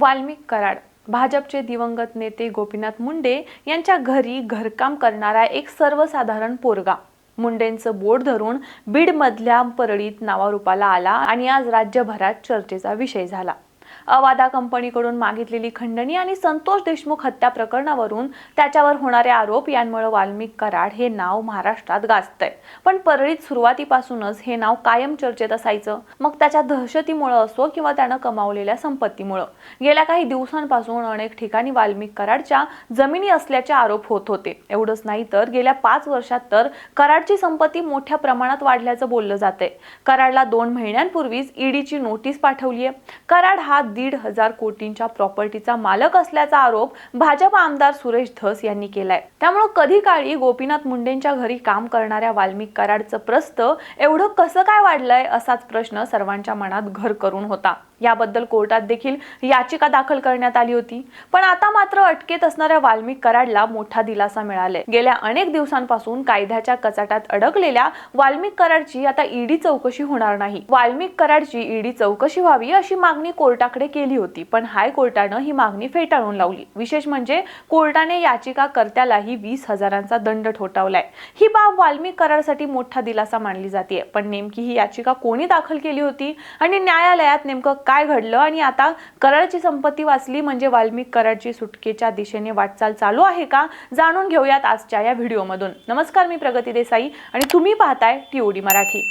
वाल्मिक कराड भाजपचे दिवंगत नेते गोपीनाथ मुंडे यांच्या घरी घरकाम करणारा एक सर्वसाधारण पोरगा. मुंडेंचं बोट धरून बीडमधल्या परळीत नावारूपाला आला आणि आज राज्यभरात चर्चेचा विषय झाला. अवादा कंपनीकडून मागितलेली खंडणी आणि संतोष देशमुख हत्या प्रकरणावरून त्याच्यावर होणारे आरोप यांमुळे वाल्मिक कराड हे नाव महाराष्ट्रात गाजतंय. पण परळीत सुरुवातीपासूनच हे नाव कायम चर्चेत असायचं. मग त्याच्या दहशतीमुळे असो किंवा त्यानं कमावलेल्या संपत्तीमुळं. गेल्या काही दिवसांपासून अनेक ठिकाणी वाल्मिक कराडच्या जमिनी असल्याचे आरोप होत होते. एवढंच नाही तर गेल्या पाच वर्षात तर कराडची संपत्ती मोठ्या प्रमाणात वाढल्याचं बोललं जातंय. कराडला दोन महिन्यांपूर्वीच ईडीची नोटीस पाठवली आहे कराड हा दीड हजार कोटींच्या प्रॉपर्टीचा मालक असल्याचा आरोप भाजप आमदार सुरेश धस यांनी केलाय. त्यामुळे कधी काळी गोपीनाथ मुंडेंच्या घरी काम करणाऱ्या वाल्मिक कराडचं प्रस्त एवढं कसं काय वाढलंय असाच प्रश्न सर्वांच्या मनात घर करून होता. याबद्दल कोर्टात देखील याचिका दाखल करण्यात आली होती. पण आता मात्र अटकेत असणाऱ्या वाल्मिक कराडला मोठा दिलासा मिळालाय. गेल्या अनेक दिवसांपासून कायद्याच्या कचाट्यात अडकलेल्या वाल्मिक कराडची आता ईडी चौकशी होणार नाही. वाल्मिक कराडची ईडी चौकशी व्हावी अशी मागणी कोर्टाकडे केली होती पण हायकोर्टानं ही मागणी फेटाळून लावली. विशेष म्हणजे कोर्टाने याचिकाकर्त्यालाही वीस हजारांचा दंड ठोठावलाय. ही बाब वाल्मिक करारसाठी मोठा दिलासा मानली जाते पण नेमकी ही याचिका कोणी दाखल केली होती आणि न्यायालयात नेमकं काय घडलं आणि आता कराडची संपत्ती वाचली म्हणजे वाल्मिक कराडची सुटकेच्या दिशेने वाटचाल चालू आहे का जाणून घेऊयात आजच्या या व्हिडिओमधून. नमस्कार मी प्रगती देसाई आणि तुम्ही पाहताय टीओडी मराठी.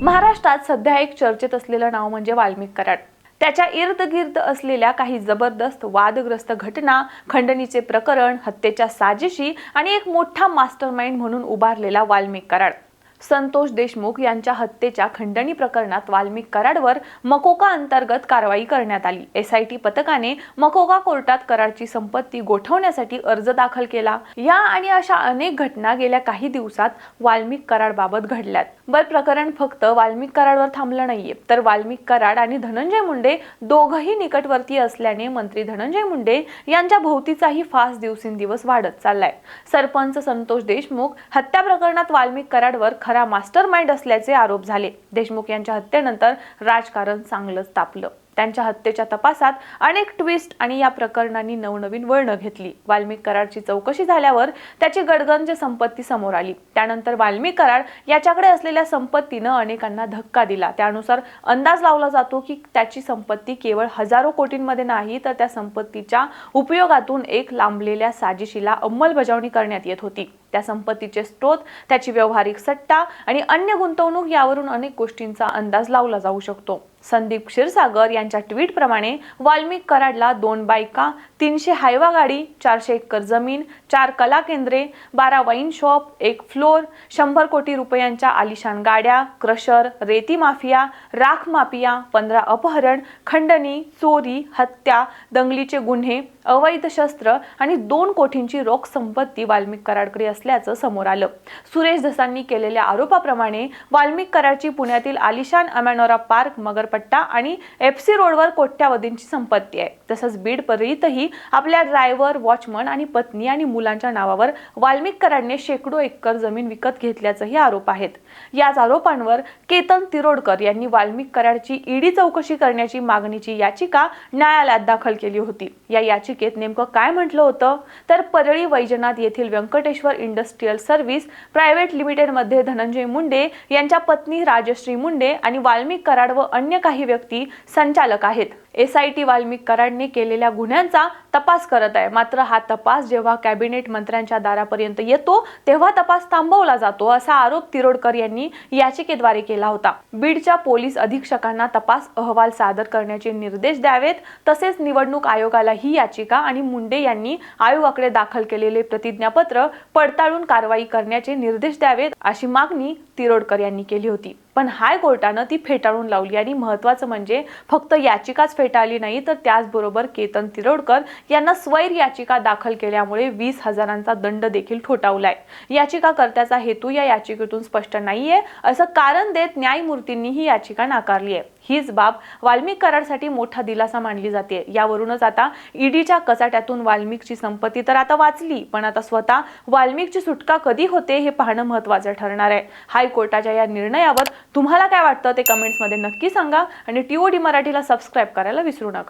महाराष्ट्रात सध्या एक चर्चेत असलेलं नाव म्हणजे वाल्मिक कराड त्याच्या इर्दगिर्द असलेल्या काही जबरदस्त वादग्रस्त घटना खंडणीचे प्रकरण हत्येच्या साजिशी आणि एक मोठा मास्टरमाइंड म्हणून उभारलेला वाल्मिक कराड. संतोष देशमुख यांच्या हत्येच्या खंडणी प्रकरणात वाल्मिक कराडवर मकोका अंतर्गत कारवाई करण्यात आली. एसआयटी पथकाने मकोका कोर्टात कराडची संपत्ती गोठवण्यासाठी अर्ज दाखल केला. या आणि अशा अनेक घटना गेल्या काही दिवसात वाल्मिक कराड बाबत घडल्यात. बर प्रकरण फक्त वाल्मिक कराडवर थांबलं नाहीये. तर वाल्मिक कराड आणि धनंजय मुंडे दोघही निकटवर्ती असल्याने मंत्री धनंजय मुंडे यांच्या भोवतीचाही फास दिवसेंदिवस वाढत चाललाय. सरपंच संतोष देशमुख हत्या प्रकरणात वाल्मिक कराडवर खरा मास्टर माइंड असल्याचे आरोप झाले. देशमुख यांच्या हत्येनंतर राजकारण चांगलंच तापलं. त्यांच्या हत्येच्या तपासात अनेक ट्विस्ट आणि या प्रकरणांनी नवनवीन वळणं घेतली. वाल्मिक कराडची चौकशी झाल्यावर त्याची गडगंज संपत्ती समोर आली. त्यानंतर वाल्मिक कराड याच्याकडे असलेल्या संपत्तीनं अनेकांना धक्का दिला. त्यानुसार अंदाज लावला जातो की त्याची संपत्ती केवळ हजारो कोटींमध्ये नाही तर त्या संपत्तीच्या उपयोगातून एक लांबलेल्या साजिशीला अंमलबजावणी करण्यात येत होती. त्या संपत्तीचे स्रोत त्याची व्यावहारिक सट्टा आणि अन्य गुंतवणूक यावरून अनेक गोष्टींचा अंदाज लावला जाऊ शकतो. संदीप क्षीरसागर यांच्या ट्विटप्रमाणे वाल्मिक कराडला दोन बायका तीनशे हायवा गाडी चारशे एकर जमीन चार कला केंद्रे बारा वाईन शॉप एक फ्लोर शंभर कोटी रुपयांच्या आलिशान गाड्या क्रशर रेती माफिया राख माफिया पंधरा अपहरण खंडणी चोरी हत्या दंगलीचे गुन्हे अवैध शस्त्र आणि दोन कोटींची रोख संपत्ती वाल्मिक कराडकडे असल्याचं समोर आलं. सुरेश धसांनी केलेल्या आरोपाप्रमाणे वाल्मिक कराडची पुण्यातील आलिशान अमॅनोरा पार्क मगरपट्टा आणि एफसी रोडवर कोट्यावधींची संपत्ती आहे. तसंच बीड परळीतही आपल्या ड्रायव्हर वॉचमन आणि पत्नी आणि मुलांच्या नावावर वाल्मिक कराडने शेकडो एकर जमीन विकत घेतल्याचंही आरोप आहेत. याच आरोपांवर केतन तिरोडकर यांनी वाल्मिक कराडची ईडी चौकशी करण्याची मागणीची याचिका न्यायालयात दाखल केली होती. या याचिका याचिकेत नेमकं काय म्हटलं होतं? तर परळी वैजनाथ येथील व्यंकटेश्वर इंडस्ट्रीयल सर्व्हिस प्रायव्हेट लिमिटेडमध्ये धनंजय मुंडे यांच्या पत्नी राजश्री मुंडे आणि वाल्मिक कराड व अन्य काही व्यक्ती संचालक आहेत. एस आय टी वाल्मिक कराडने केलेल्या गुन्ह्यांचा तपास करत आहे. मात्र हा तपास जेव्हा कॅबिनेट मंत्र्यांच्या दारापर्यंत येतो तेव्हा तपास थांबवला जातो असा आरोप तिरोडकर यांनी याचिकेद्वारे केला होता. बीडच्या पोलीस अधीक्षकांना तपास अहवाल सादर करण्याचे निर्देश द्यावेत. तसेच निवडणूक आयोगाला ही याचिका आणि मुंडे यांनी आयोगाकडे दाखल केलेले प्रतिज्ञापत्र पडताळून कारवाई करण्याचे निर्देश द्यावेत अशी मागणी तिरोडकर यांनी केली होती. पण हायकोर्टानं ती फेटाळून लावली आणि महत्वाचं म्हणजे फक्त याचिकाच फेटाळली नाही तर त्याचबरोबर केतन तिरोडकर यांना स्वैर याचिका दाखल केल्यामुळे वीस हजारांचा दंड देखील ठोठावलाय. याचिकाकर्त्याचा हेतू या याचिकेतून स्पष्ट नाहीये असं कारण देत न्यायमूर्तींनी ही याचिका नाकारली आहे. हीच बाब वाल्मिक करारसाठी मोठा दिलासा मानली जाते. यावरूनच आता ईडीच्या कचाट्यातून वाल्मिकची संपत्ती तर आता वाचली पण आता स्वतः वाल्मिकची सुटका कधी होते हे पाहणं महत्वाचं ठरणार आहे. हायकोर्टाच्या या निर्णयावर तुम्हाला काय वाटतं ते कमेंट्समध्ये नक्की सांगा आणि टीओडी मराठीला सबस्क्राईब करायला विसरू नका.